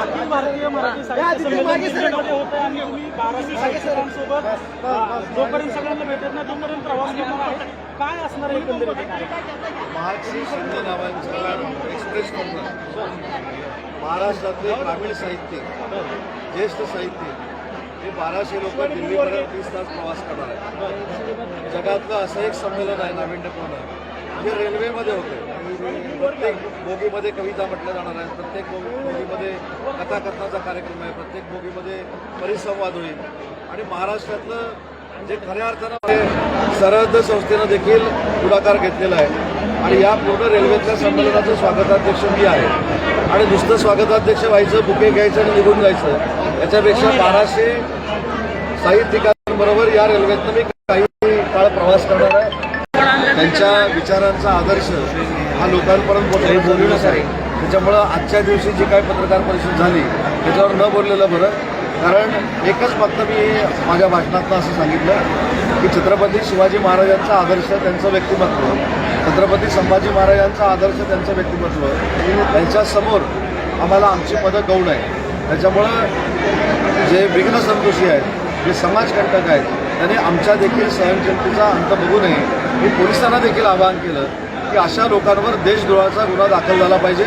अखिल भारतीय मराठी साहित्य आणि तुम्ही बाराशे जोपर्यंत सगळ्यांना भेटत नाही तोपर्यंत प्रवास करणार आहे. काय असणार आहे एकंदरीत? कार्यक्रम? महाश्री शिंदे नावांचा एक्सप्रेस कॉन्फरन्स महाराष्ट्रातले ग्रामीण साहित्यिक ज्येष्ठ साहित्यिक हे बाराशे लोक दिल्लीपर्यंत तीस तास प्रवास करणार आहेत. जगातलं असं एक संमेलन आहे नाविन्यपूर्ण. जे रेल्वेमध्ये होते प्रत्येक बोगीमध्ये कविता म्हटल्या जाणार आहे प्रत्येक बोगीमध्ये कथाकथनाचा कार्यक्रम आहे प्रत्येक बोगीमध्ये परिसंवाद होईल. आणि महाराष्ट्रातलं जे खऱ्या अर्थानं ते सरहद्द संस्थेनं देखील पुढाकार घेतलेला आहे. आणि या पूर्ण रेल्वेतल्या संमेलनाचं स्वागताध्यक्ष मी आहे. आणि नुसतं स्वागताध्यक्ष व्हायचं बुके घ्यायचं आणि निघून जायचं याच्यापेक्षा बाराशे साहित्यिकांबरोबर या रेल्वेतनं मी काही काळ प्रवास करणार आहे. त्यांच्या विचारांचा आदर्श हा लोकांपर्यंत बोलणं आहे. त्याच्यामुळं आजच्या दिवशी जी काही पत्रकार परिषद झाली त्याच्यावर न बोललेलं बरं. कारण एकच फक्त मी माझ्या भाषणातनं असं सांगितलं की छत्रपती शिवाजी महाराजांचा आदर्श त्यांचं व्यक्तिमत्व छत्रपती संभाजी महाराजांचा आदर्श त्यांचं व्यक्तिमत्व त्यांच्यासमोर आम्हाला आमची पदं गौण आहे त्याच्यामुळं जे विघ्न संतोषी आहेत जे समाजकंटक आहेत त्याने आमच्या देखील सहनशक्तीचा अंत बघू नये. मी पोलिसांना देखील आवाहन केलं की अशा लोकांवर देशद्रोहाचा गुन्हा दाखल झाला पाहिजे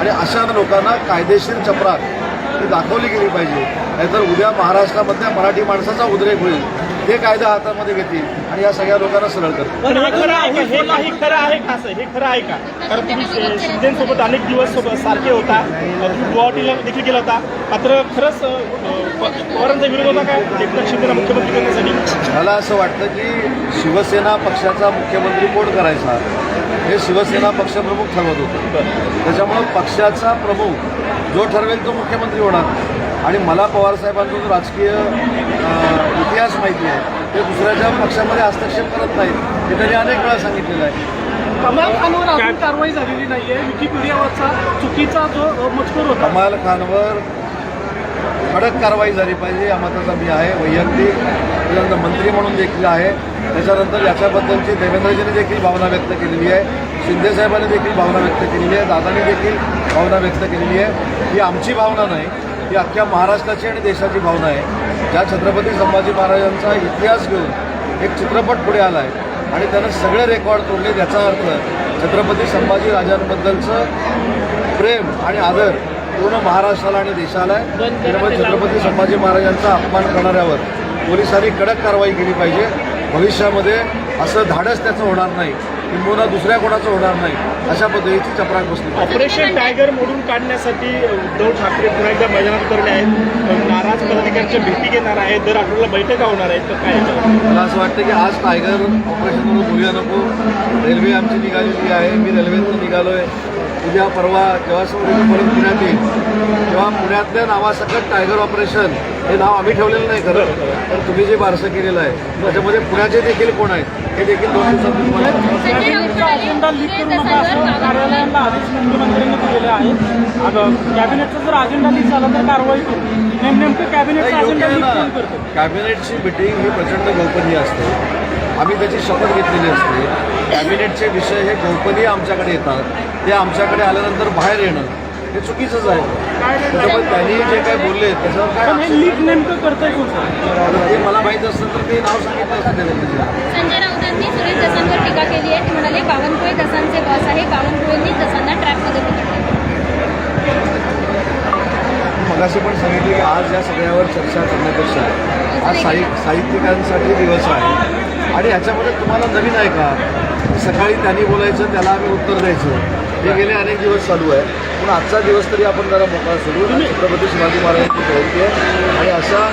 आणि अशा लोकांना कायदेशीर चपराक ही दाखवली गेली पाहिजे. नाहीतर उद्या महाराष्ट्रामधल्या मराठी माणसाचा उद्रेक होईल. ते कायदा हातामध्ये घेतील आणि या सगळ्या लोकांना सरळ करतील. पण हे खरं आहे का? हे काही खरं आहे का असं? हे खरं आहे का? कारण तुम्ही शिंदेसोबत अनेक दिवस सोबत सारखे होता. तुम्ही गुवाहाटीला देखील गेला होता. मात्र खरंच प- पवारांचा विरोध होता का? एकनाथ शिंदेला मुख्यमंत्री करण्यासाठी. मला असं वाटतं की शिवसेना पक्षाचा मुख्यमंत्री कोण करायचा? हे शिवसेना पक्षप्रमुख ठरवत होतं. त्याच्यामुळं पक्षाचा प्रमुख जो ठरवेल तो मुख्यमंत्री होणार. आणि मला पवारसाहेबांचा जो राजकीय इतिहास माहिती आहे. ते दुसऱ्याच्या पक्षामध्ये हस्तक्षेप करत नाहीत. हे त्यांनी अनेक वेळा सांगितलेलं आहे. कमाल खानवर अजून कारवाई झालेली नाहीये. विकिपीडियावरचा चुकीचा जो मजकूर होता. कमाल खानवर कडक कारवाई झाली पाहिजे. या मताचा मी आहे. वैयक्तिक त्याच्यानंतर मंत्री म्हणून देखील आहे. त्याच्यानंतर याच्याबद्दलची देवेंद्रजींनी देखील भावना व्यक्त केलेली आहे. शिंदेसाहेबांनी देखील भावना व्यक्त केलेली आहे. दादांनी देखील भावना व्यक्त केलेली आहे. ही आमची भावना नाही. ही अख्ख्या महाराष्ट्राची आणि देशाची भावना आहे. ज्या छत्रपती संभाजी महाराजांचा इतिहास घेऊन एक चित्रपट पुढे आला आहे आणि त्यानं सगळे रेकॉर्ड तोडले याचा अर्थ छत्रपती संभाजी राजांबद्दलचं प्रेम आणि आदर पूर्ण महाराष्ट्राला आणि देशाला आहे. त्यामुळे छत्रपती संभाजी महाराजांचा अपमान करणाऱ्यावर पोलिसांनी कडक कारवाई केली पाहिजे. भविष्यामध्ये असं धाडस त्याचं होणार नाही. किंबहुना दुसऱ्या कोणाचं होणार नाही अशा पद्धतीची चपराक बसली. ऑपरेशन टायगर मोडून काढण्यासाठी उद्धव ठाकरे पुन्हा एकदा मैदानात उतरले आहेत. नाराज पदाधिकाऱ्यांच्या भेटी घेणार आहेत. दर आठवड्याला बैठका होणार आहेत तर काय? मला असं वाटतं की आज टायगर ऑपरेशनवरून बोलूया नको. रेल्वे आमची निघालेली आहे. मी रेल्वेतून निघालो आहे उद्या परवा जेव्हा समोर परत पुण्यात येईल तेव्हा पुण्यातल्या नावासकट टायगर ऑपरेशन हे नाव आम्ही ठेवलेलं नाही खरं. तर तुम्ही जे बारसं केलेलं आहे त्याच्यामध्ये पुण्याचे देखील कोण आहेत? हे देखील दोन दिवसात आदेश मुख्यमंत्र्यांनी दिलेले आहे. कॅबिनेटचा जर अजेंडा लीक झाला तर कारवाई करू. नेम नेमकं कॅबिनेटचा अजेंडा लीक कोण करतं? कॅबिनेटची मिटिंग ही प्रचंड गोपनीय असते. आम्ही त्याची शपथ घेतलेली असते. कॅबिनेटचे विषय हे गोपनीय आमच्याकडे येतात. ते आमच्याकडे आल्यानंतर बाहेर येणं हे चुकीचंच आहे. त्याच्यामुळे त्यांनी जे काय बोलले त्याच्यावर काय पण हे लीक नेमकं करतंय ते मला माहीत असतं तर ते नाव सांगितलं असतं देवेंद्रजीला. टीका केली आहे. ते म्हणाले बावनकुळे दसांचे बॉस आहे. बावनकुळेंनी दसांना ट्रॅकमध्ये पकडले मगाशी पण सांगितले की आज या सगळ्यावर चर्चा करण्यापेक्षा आज साहि साहित्यिकांसाठी दिवस आहे. आणि ह्याच्यामध्ये तुम्हाला नवीन आहे का? सकाळी त्यांनी बोलायचं त्याला आम्ही उत्तर द्यायचं. हे गेले अनेक दिवस चालू आहे. पण आजचा दिवस तरी आपण जरा मोकळा सोडू. छत्रपती शिवाजी महाराजांची जयंती आहे. आणि अशा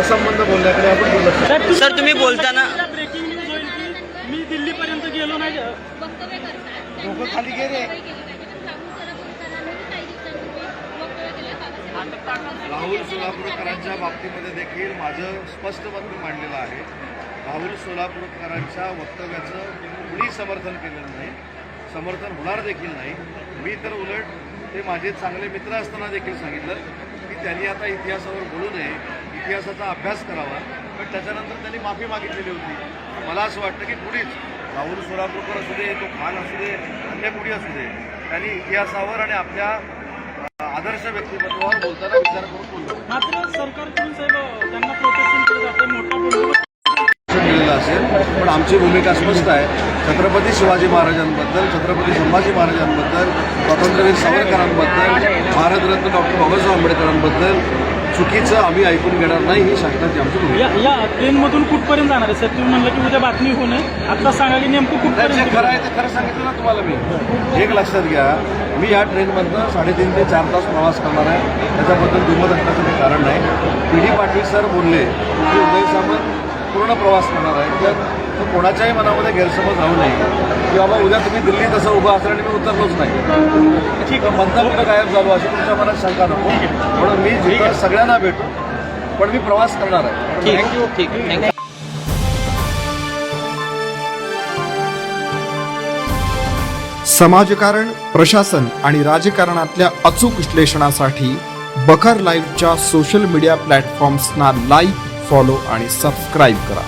असंबंध बोलण्याकडे आपण दुर्लक्ष सर, तुम्ही बोलताना- मी दिल्लीपर्यंत गेलो नाही. वक्तव्य करतात. डोकं खाली घे रे. कारवाई केली पाहिजे. पण राहुल सराफ सरांनी काही दिवसांपूर्वी वक्तव्य केलं. बाबासाहेब राहुल सोलापूरकरांच्या बाबतीमध्ये देखील माझं स्पष्ट मत मी मांडलेलं आहे. राहुल सोलापूरकरांच्या वक्तव्याचं कुणी समर्थन केलेलं नाही. समर्थन होणार देखील नाही. मी तर उलट ते माझे चांगले मित्र असताना देखील सांगितलं की त्यांनी आता इतिहासावर बोलू नये. इतिहासाचा अभ्यास करावा. पण त्याच्यानंतर त्यांनी माफी मागितलेली होती. मला असं वाटतं की कुणीच राहुल सोलापूरकर असू दे तो खान असू दे अन्य कुणी असू दे त्यांनी इतिहासावर आणि आपल्या आदर्श व्यक्तिमत्वावर बोलताना विचार करून बोललो. मात्र सरकारकडून साहेब त्यांना प्रोटेक्शन केलं जातं मोठा असेल पण आमची भूमिका स्पष्ट आहे. छत्रपती शिवाजी महाराजांबद्दल छत्रपती संभाजी महाराजांबद्दल स्वातंत्र्यवीर सावरकरांबद्दल भारतरत्न डॉक्टर बाबासाहेब आंबेडकरांबद्दल चुकीचं आम्ही ऐकून घेणार नाही ही शासनाची आमची भूमिका या या ट्रेनमधून कुठपर्यंत जाणार आहे? सर तुम्ही म्हणलं की उद्या बातमी होऊ नये आता सांगा की नेमकं नाही, जे खरं आहे ते खरं सांगितलं ना तुम्हाला मी. एक लक्षात घ्या मी या ट्रेनमधनं साडेतीन ते चार तास प्रवास करणार आहे. त्याच्याबद्दल दुमत असण्याचं काही कारण नाही. पी डी पाटील सर बोलले की उदय सामंत पूर्ण प्रवास करणार आहे तर तर कोणाच्याही मनामध्ये गैरसमज राहू नये. की बाबा उद्या तुम्ही दिल्लीत असं उभं असलं आणि मी उतरलोच नाही. ठीक आहे मतदान कुठं गायब झालो अशी तुमच्या मनात शंका नको. म्हणून मी जिथं सगळ्यांना भेटू पण मी प्रवास करणार आहे. थँक्यू ठीक थँक्यू समाजकारण प्रशासन आणि राजकारणातल्या अचूक विश्लेषणासाठी बखर लाईव्हच्या सोशल मीडिया प्लॅटफॉर्म्सना लाईक फॉलो आणि सबस्क्राईब करा.